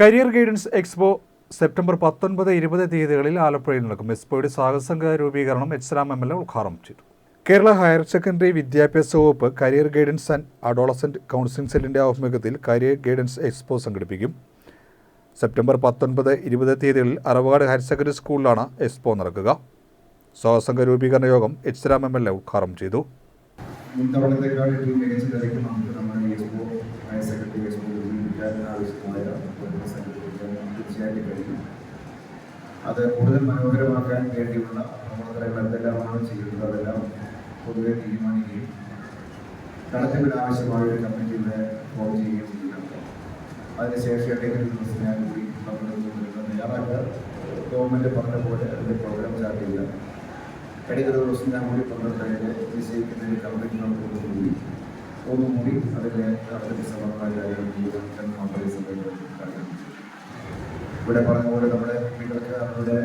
Career guidance expo September പത്തൊൻപത് ഇരുപത് തീയതികളിൽ ആലപ്പുഴയിൽ നടക്കും. എക്സ്പോയുടെ സാഹസംഘ രൂപീകരണം H Ram M L A ഉദ്ഘാടനം ചെയ്തു. കേരള ഹയർ സെക്കൻഡറി വിദ്യാഭ്യാസ വകുപ്പ് career guidance and adolescent counselling സെല്ലിന്റെ ആഭിമുഖ്യത്തിൽ കരിയർ ഗൈഡൻസ് എക്സ്പോ സംഘടിപ്പിക്കും. സെപ്റ്റംബർ പത്തൊൻപത് ഇരുപത് തീയതികളിൽ അറവകാട് ഹയർ സെക്കൻഡറി സ്കൂളിലാണ് എക്സ്പോ നടക്കുക. സാഹസംഘ രൂപീകരണ യോഗം H Ram M L A ഉദ്ഘാടനം ചെയ്തു. ഏറ്റവും മികച്ച നമ്മുടെ ഈ എക്സ്പോ ഹയർ സെക്കൻഡറി എക്സ്പോ വിദ്യാഭ്യാസ ആവശ്യമായ ഒരു സംഘടിപ്പിക്കാൻ തീർച്ചയായിട്ടും കഴിയും. അത് കൂടുതൽ മനോഹരമാക്കാൻ വേണ്ടിയുള്ള പ്രവർത്തനങ്ങൾ എന്തെല്ലാമാണ് ചെയ്യുന്നത് അതെല്ലാം പൊതുവെ തീരുമാനിക്കുകയും നടത്തിപ്പിന് ആവശ്യമായ ഒരു കമ്മിറ്റി ഇവിടെ ഫോം ചെയ്യുകയും ചെയ്യണം അതിനുശേഷം ഏതെങ്കിലും ദിവസം ഞാൻ കൂടി പങ്കെടുക്കുന്നതിന് തയ്യാറാക്കുക ഗവൺമെന്റ് പറഞ്ഞ പോലെ അതിന്റെ പ്രോഗ്രാം ചാർട്ട് ചെയ്യുക കഴിഞ്ഞ ദിവസം ഞാൻ കൂടി പങ്കെടുത്തതിന് നിശ്ചയിക്കുന്ന ഒരു കമ്മിറ്റി നമുക്ക് കൂടി. ഒന്നുകൂടി അതിന്റെ നടത്തിപ്പ് സംബന്ധമായ കാര്യങ്ങൾ ഈ സമയത്ത് കാര്യം ഇവിടെ പറഞ്ഞ പോലെ നമ്മുടെ കുട്ടികൾക്ക് അവരുടെ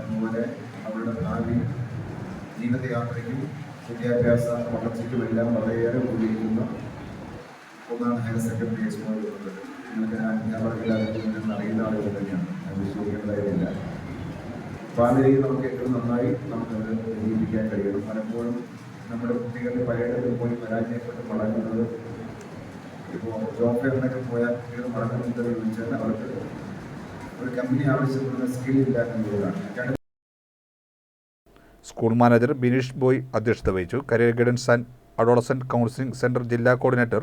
അതുപോലെ അവരുടെ ഭാവി ജീവിതയാത്രയ്ക്കും വിദ്യാഭ്യാസ വളർച്ചയ്ക്കും എല്ലാം വളരെയേറെ ഉപയോഗിക്കുന്ന ഒന്നാണ് ഹയർ സെക്കൻഡറി എക്സ്പോ എന്നുള്ളത് നിങ്ങൾക്ക് അധ്യാപകരില്ലാതെ അറിയുന്ന ആളുകൾ തന്നെയാണ്. അത് വിശ്വസിക്കേണ്ടതായിട്ടില്ല. അപ്പോൾ നമുക്ക് ഏറ്റവും നന്നായി നമുക്കത് ജീവിക്കാൻ കഴിയണം. പലപ്പോഴും നമ്മുടെ കുട്ടികളുടെ പഴയ പോയി പരാജയപ്പെട്ട് മടങ്ങുന്നത് ഇപ്പോൾ ജോബ് ഫെയറിനൊക്കെ പോയാൽ കുട്ടികൾ മടങ്ങുന്നത് ചോദിച്ചാൽ അവർക്ക് ഒരു കമ്പനി ആവശ്യപ്പെടുന്ന സ്കിൽ ഇല്ല എന്നുള്ളതാണ് സ്കൂൾ മാനേജർ ബിനീഷ് ബോയ് അധ്യക്ഷത വഹിച്ചു. Career guidance and adolescent counselling centre ജില്ലാ കോർഡിനേറ്റർ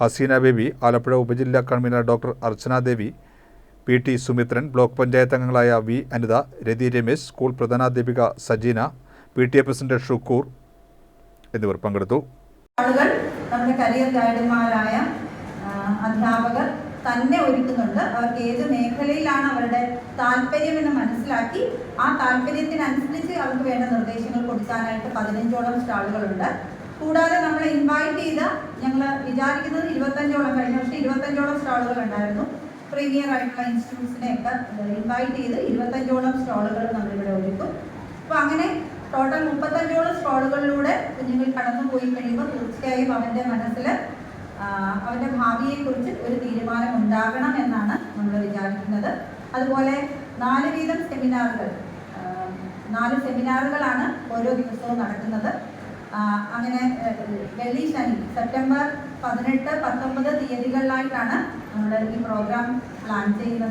ഹസീന ബേബി ആലപ്പുഴ ഉപജില്ലാ convener doctor Archana Devi P T Sumithran block panchayat അംഗങ്ങളായ V Anitha Rathi Ramesh school പ്രധാനാധ്യാപിക Sajeena P T A president Shukkoor എന്നിവർ പങ്കെടുത്തു. ആളുകൾ നമ്മുടെ കരിയർ ഗൈഡന്മാരായ അധ്യാപകർ തന്നെ ഒരുക്കുന്നുണ്ട്. അവർക്ക് ഏത് മേഖലയിലാണ് അവരുടെ താല്പര്യം എന്ന് മനസ്സിലാക്കി ആ താല്പര്യത്തിനനുസരിച്ച് അവർക്ക് വേണ്ട നിർദ്ദേശങ്ങൾ കൊടുക്കാനായിട്ട് പതിനഞ്ചോളം സ്റ്റാളുകളുണ്ട്. കൂടാതെ നമ്മൾ ഇൻവൈറ്റ് ചെയ്ത ഞങ്ങൾ വിചാരിക്കുന്നത് ഇരുപത്തഞ്ചോളം കഴിഞ്ഞ വർഷം ഇരുപത്തഞ്ചോളം സ്റ്റാളുകൾ ഉണ്ടായിരുന്നു. പ്രീമിയർ ആയിട്ടുള്ള ഇൻസ്റ്റിറ്റ്യൂട്ട്സിനെയൊക്കെ ഇൻവൈറ്റ് ചെയ്ത് ഇരുപത്തഞ്ചോളം സ്റ്റാളുകൾ നമ്മളിവിടെ ഒരുക്കും. ടോട്ടൽ മുപ്പത്തഞ്ചോളം സ്ട്രോളുകളിലൂടെ കുഞ്ഞുങ്ങൾ കടന്നു പോയി കഴിയുമ്പോൾ തീർച്ചയായും അവന്റെ മനസ്സിൽ അവന്റെ ഭാവിയെക്കുറിച്ച് ഒരു തീരുമാനം ഉണ്ടാകണം എന്നാണ് നമ്മൾ വിചാരിക്കുന്നത്. അതുപോലെ നാല് വീതം സെമിനാറുകൾ നാല് സെമിനാറുകളാണ് ഓരോ ദിവസവും നടക്കുന്നത്. അങ്ങനെ വെള്ളി ശനി സെപ്റ്റംബർ പതിനെട്ട് പത്തൊമ്പത് തീയതികളിലായിട്ടാണ് നമ്മൾ ഈ പ്രോഗ്രാം പ്ലാൻ ചെയ്യുന്നത്.